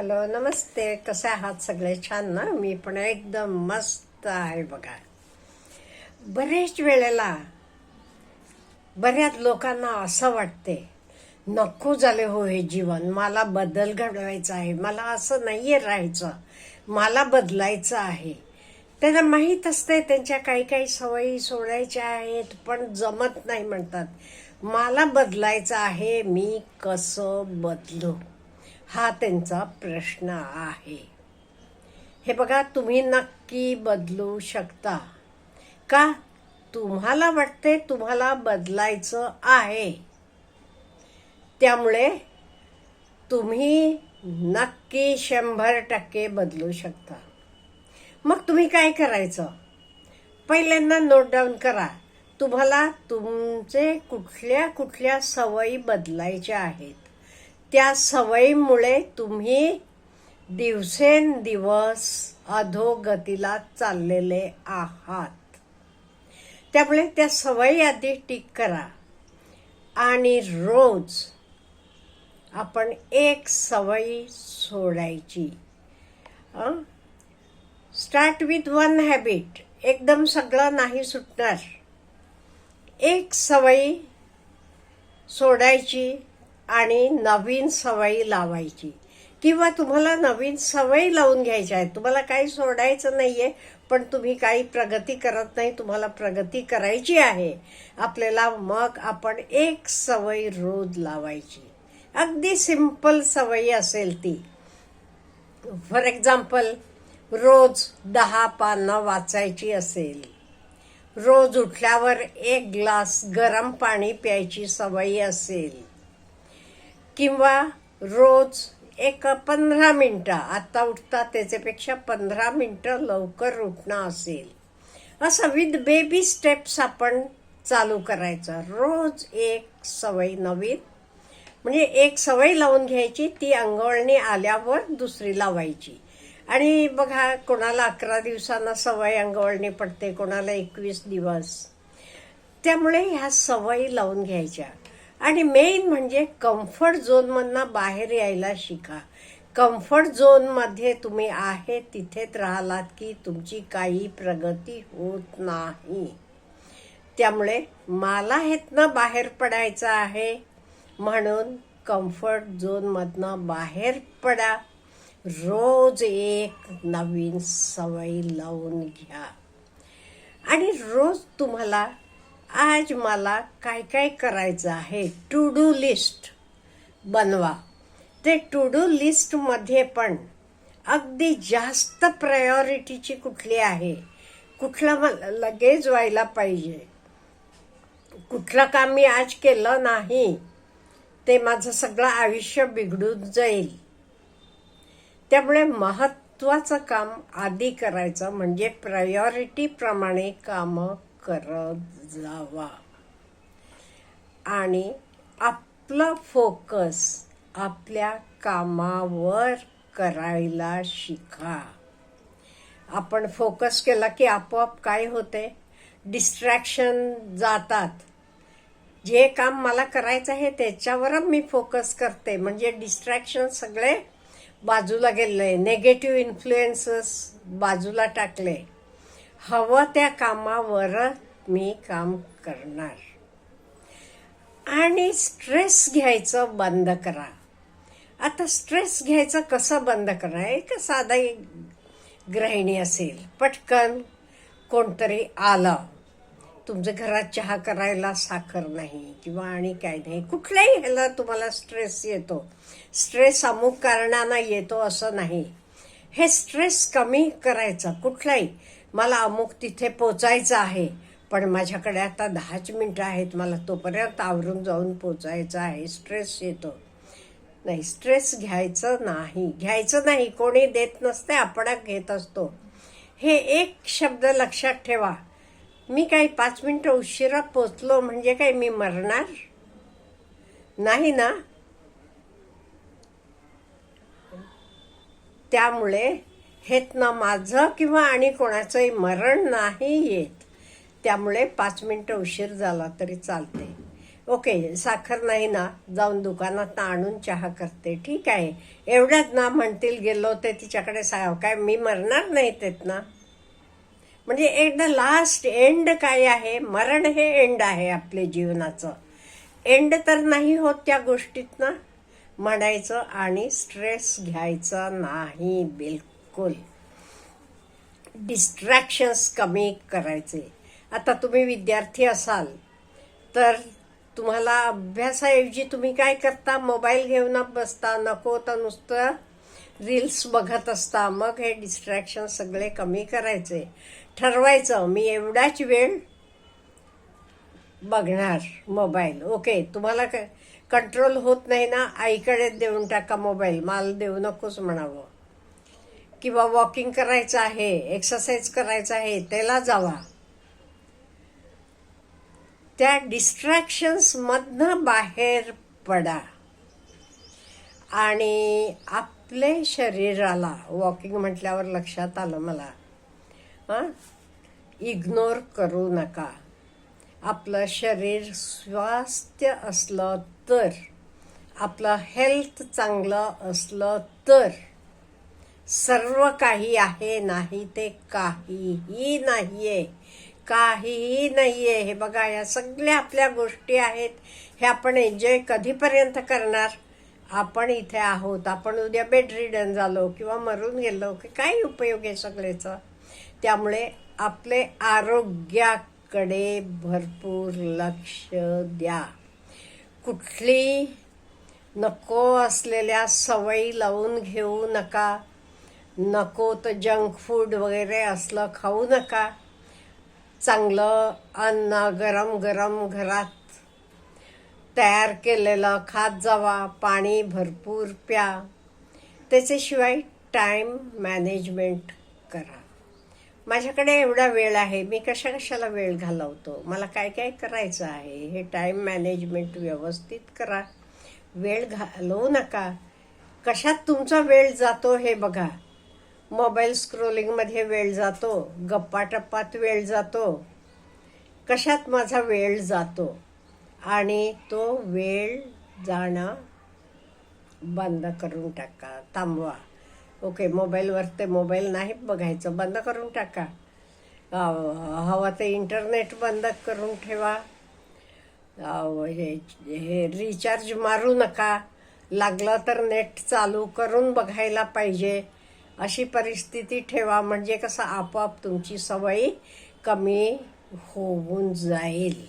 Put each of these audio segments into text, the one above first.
Hello नमस्ते. कसे आहात सगळे? छान ना? मी पण एकदम मस्त आहे बघा. बरेच वेळेला बऱ्याच लोकांना असं वाटते नको झाले हो हे जीवन. मला बदल घडवायचा आहे. मला असं नाही आहे राहायचं. मला बदलायचं आहे. त्यांना माहीत असते त्यांच्या काही काही सवयी सोडायच्या आहेत पण जमत नाही म्हणतात मला बदलायचं आहे. मी कसं बदलू? हा त्यांचा प्रश्न आहे. हे बघा तुम्ही नक्की बदलू शकता. का? तुम्हाला वाटते तुम्हाला बदलायचं आहे. त्यामुळे तुम्ही नक्की शंभर टक्के बदलू शकता. मग तुम्ही काय करायचं? पहिल्यांदा नोट डाऊन करा. तुम्हाला तुमचे कुठल्या कुठल्या सवयी बदलायच्या आहेत? त्या सवयीमुळे तुम्ही दिवसेंदिवस अधोगतीला चाललेले आहात. त्यामुळे त्या सवयी आधी टिक करा. आणि रोज आपण एक सवयी सोडायची. स्टार्ट विथ वन हॅबिट एकदम सगळं नाही सुटणार. एक सवयी सोडायची. आणि नवीन सवयी लावायची. किंवा तुम्हाला नवीन सवयी लावून घ्यायच्या आहेत. तुम्हाला काही सोडायचं नाही आहे पण तुम्ही काही प्रगती करत नाही तुम्हाला प्रगती करायची आहे. आपल्याला मग आपण एक सवय रोज लावायची. अगदी सिंपल सवयी असेल ती. फॉर एक्झाम्पल रोज दहा पानं वाचायची असेल. रोज उठल्यावर एक ग्लास गरम पाणी प्यायची सवयी असेल. किंवा रोज एक पंधरा मिनटं आता उठता त्याच्यापेक्षा पंधरा मिनटं लवकर उठणं असेल. असं विथ बेबी स्टेप्स आपण चालू करायचं. रोज एक सवय नवीन म्हणजे एक सवय लावून घ्यायची ती अंगवळणी आल्यावर दुसरी लावायची. आणि बघा कोणाला अकरा दिवसांना सवय अंगवळणी पडते कोणाला एकवीस दिवस. त्यामुळे ह्या सवयी लावून घ्यायच्या. आणि मेन म्हणजे कम्फर्ट झोनमधनं बाहेर यायला शिका. कम्फर्ट झोनमध्ये तुम्ही आहे तिथेच राहिलात की तुमची काही प्रगती होत नाही. त्यामुळे मला हेतनं बाहेर पडायचं आहे. म्हणून कम्फर्ट झोनमधनं बाहेर पडा. रोज एक नवीन सवय लावून घ्या. आणि रोज तुम्हाला आज मला काय काय करायचं आहे? टू डू लिस्ट बनवा. ते टू डू लिस्टमध्ये पण अगदी जास्त प्रायोरिटीची कुठली आहे? कुठलं मला लगेच व्हायला पाहिजे. कुठलं काम मी आज केलं नाही ते माझं सगळं आयुष्य बिघडून जाईल. त्यामुळे महत्त्वाचं काम आधी करायचं म्हणजे प्रायोरिटीप्रमाणे कामं करत जावा. आणि आपलं फोकस आपल्या कामावर करायला शिका. आपण फोकस केला की आपोआप काय होते? डिस्ट्रॅक्शन जातात. जे काम मला करायचं आहे त्याच्यावर मी फोकस करते. म्हणजे डिस्ट्रॅक्शन सगळे बाजूला गेले. नेगेटिव्ह इन्फ्लुएन्सेस बाजूला टाकले. हवं त्या कामावर मी काम करणार. आणि स्ट्रेस घ्यायचं बंद करा. आता स्ट्रेस घ्यायचं कसं बंद करणार एक साधा एक गृहिणी असेल पटकन कोणतरी आलं. तुमच्या घरात चहा करायला साखर नाही किंवा आणि काय नाही. कुठल्याही ह्याला तुम्हाला स्ट्रेस येतो. स्ट्रेस अमुक कारणानं येतो असं नाही. हे स्ट्रेस कमी करायचं कुठलाही. मला अमुक तिथे पोचायचं आहे. पण माझ्याकडे आता दहाच मिनटं आहेत. मला तोपर्यंत आवरून जाऊन पोचायचं आहे. स्ट्रेस येतो. नाही स्ट्रेस घ्यायचं नाही. घ्यायचं नाही. कोणी देत नसते. आपण घेत असतो. हे एक शब्द लक्षात ठेवा. मी काही पाच मिनटं उशिरा पोचलो म्हणजे काय? मी मरणार? नाही ना? त्यामुळे हेत ना माझं किंवा आणि कोणाचंही मरण नाही येत. त्यामुळे पाच मिनटं उशीर झाला तरी चालते ओके साखर नाही ना जाऊन दुकानात आणून चहा करते ठीक आहे. एवढ्यात ना म्हणतील गेलो ते तिच्याकडे सा काय मी मरणार नाही तेत ना? म्हणजे एकदा लास्ट एंड काय आहे? मरण हे एंड आहे आपल्या जीवनाचं. एंड तर नाही होत त्या गोष्टीत ना? म्हणायचं आणि स्ट्रेस घ्यायचा नाही बिलकुल. डिस्ट्रॅक्शन्स कमी करायचे. आता तुम्ही विद्यार्थी असाल तर तुम्हाला अभ्यासाऐवजी तुम्ही काय करता? मोबाईल घेऊन बसता नको तर नुसतं रील्स बघत असता. मग हे डिस्ट्रॅक्शन सगळे कमी करायचे. ठरवायचं मी एवढाच वेळ बघणार मोबाईल. ओके तुम्हाला कंट्रोल होत नाही ना आईकडे देऊन टाका मोबाईल माल देऊ नकोच म्हणावं. किंवा वॉकिंग करायचं आहे एक्सरसाइज करायचं आहे त्याला जावा. त्या डिस्ट्रॅक्शन्समधनं बाहेर पडा. आणि आपले शरीराला वॉकिंग म्हटल्यावर लक्षात आलं मला हां? इग्नोर करू नका. आपलं शरीर स्वास्थ्य असलं तर आपलं हेल्थ चांगलं असलं तर सर्व काही आहे नाही ते काहीही नाहीये. काहीही नाहीये. हे बघा या सगळ्या आपल्या गोष्टी आहेत. हे आपण एन्जॉय कधीपर्यंत करणार? आपण इथे आहोत. आपण उद्या बेड रिडन झालो किंवा मरून गेलो की काय उपयोग आहे सगळेचा. त्यामुळे आपले कडे भरपूर लक्ष द्या. कुठली नको असलेल्या सवयी लावून घेऊ नका. नको तर जंक फूड वगैरे असलं खाऊ नका. चांगलं अन्न गरम गरम घरात तयार केलेलं खात जावा पाणी भरपूर प्या. त्याच्याशिवाय टाईम मॅनेजमेंट करा. माझ्याकडे एवढा वेळ आहे मी कशा कशाला वेळ घालवतो? मला काय काय करायचं आहे? हे टाईम मॅनेजमेंट व्यवस्थित करा. वेळ घालवू नका. कशात तुमचा वेळ जातो हे बघा. मोबाईल स्क्रोलिंगमध्ये वेळ जातो. गप्पा टप्पात वेळ जातो. कशात माझा वेळ जातो? आणि तो वेळ जाणं बंद करून टाका. थांबवा. ओके मोबाईलवर ते मोबाईल नाही बघायचं बंद करून टाका. हवं ते इंटरनेट बंद करून ठेवा. हे हे रिचार्ज मारू नका. लागलं तर नेट चालू करून बघायला पाहिजे. अशी परिस्थिती ठेवा म्हणजे कसं आपोआप तुमची सवय कमी होऊन जाईल.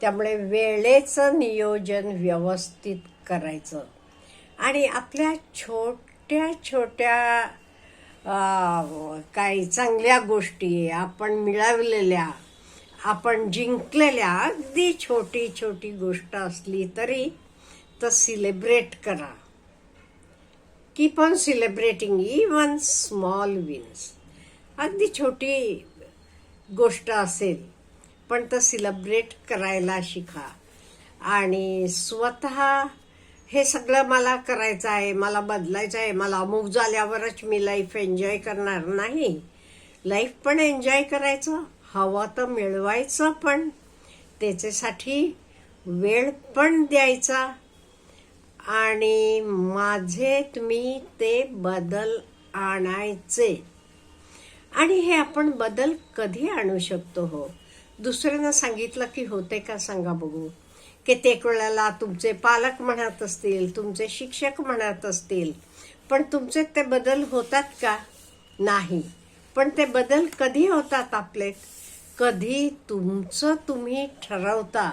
त्यामुळे वेळेचं नियोजन व्यवस्थित करायचं. आणि आपल्या छोट छोट्या छोट्या काही चांगल्या गोष्टी आपण मिळवलेल्या आपण जिंकलेल्या अगदी छोटी छोटी गोष्ट असली तरी तर सिलेब्रेट करा. Keep on celebrating even small wins अगदी छोटी गोष्ट असेल पण तर सिलेब्रेट करायला शिका. आणि स्वतः हे सगळं मला करायचं आहे मला बदलायचं आहे मला अमुक झाल्यावरच मी लाईफ एन्जॉय करणार नाही. लाईफ पण एन्जॉय करायचं हवं तर मिळवायचं पण. त्याच्यासाठी वेळ पण द्यायचा. आणि माझे मी ते बदल आणायचे. आणि हे आपण बदल कधी आणू शकतो हो? दुसऱ्यांना सांगितलं की होते का? सांगा बघू. कित्येक वेळेला तुमचे पालक म्हणत असतील तुमचे शिक्षक म्हणत असतील पण तुमचे ते बदल होतात का? नाही. पण ते बदल कधी होतात आपले? कधी तुमचं तुम्ही ठरवता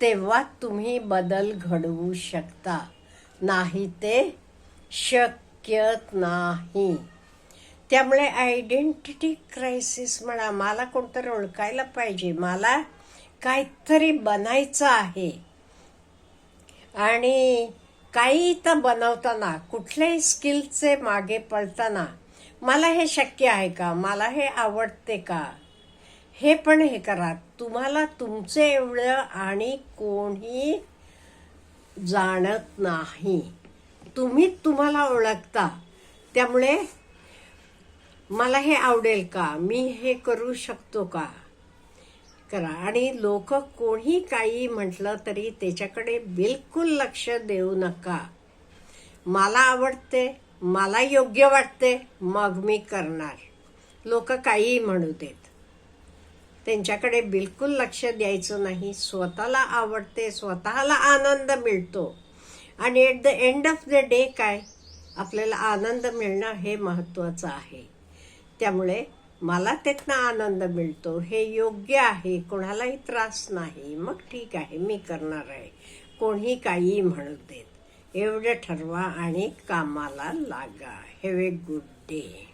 तेव्हा तुम्ही बदल घडवू शकता. नाही ते शक्य नाही. त्यामुळे आयडेंटिटी क्रायसिस म्हणा मला कोणतरी ओळखायला पाहिजे. मला काहीतरी बनायचं आहे. आणि काही तर बनवताना कुठल्याही स्किलचे मागे पळताना मला हे शक्य आहे का? मला हे आवडते का? हे पण हे करा. तुम्हाला तुमचे एवढं आणि कोणी जाणत नाही. तुम्ही तुम्हाला ओळखता. त्यामुळे मला हे आवडेल का? मी हे करू शकतो का? करा. आणि लोक कोणी काही म्हटलं तरी त्याच्याकडे बिलकुल लक्ष देऊ नका. मला आवडते मला योग्य वाटते मग मी करणार. लोक काहीही म्हणू देत. त्यांच्याकडे बिलकुल लक्ष द्यायचं नाही. स्वतःला आवडते स्वतःला आनंद मिळतो. आणि at the end of the day काय? आपल्याला आनंद मिळणं हे महत्त्वाचं आहे. त्यामुळे मला त्यातनं आनंद मिळतो. हे योग्य आहे. कोणालाही त्रास नाही. मग ठीक आहे. मी करणार आहे. कोणी काही म्हणू देत. एवढं ठरवा आणि कामाला लागा. Have a good day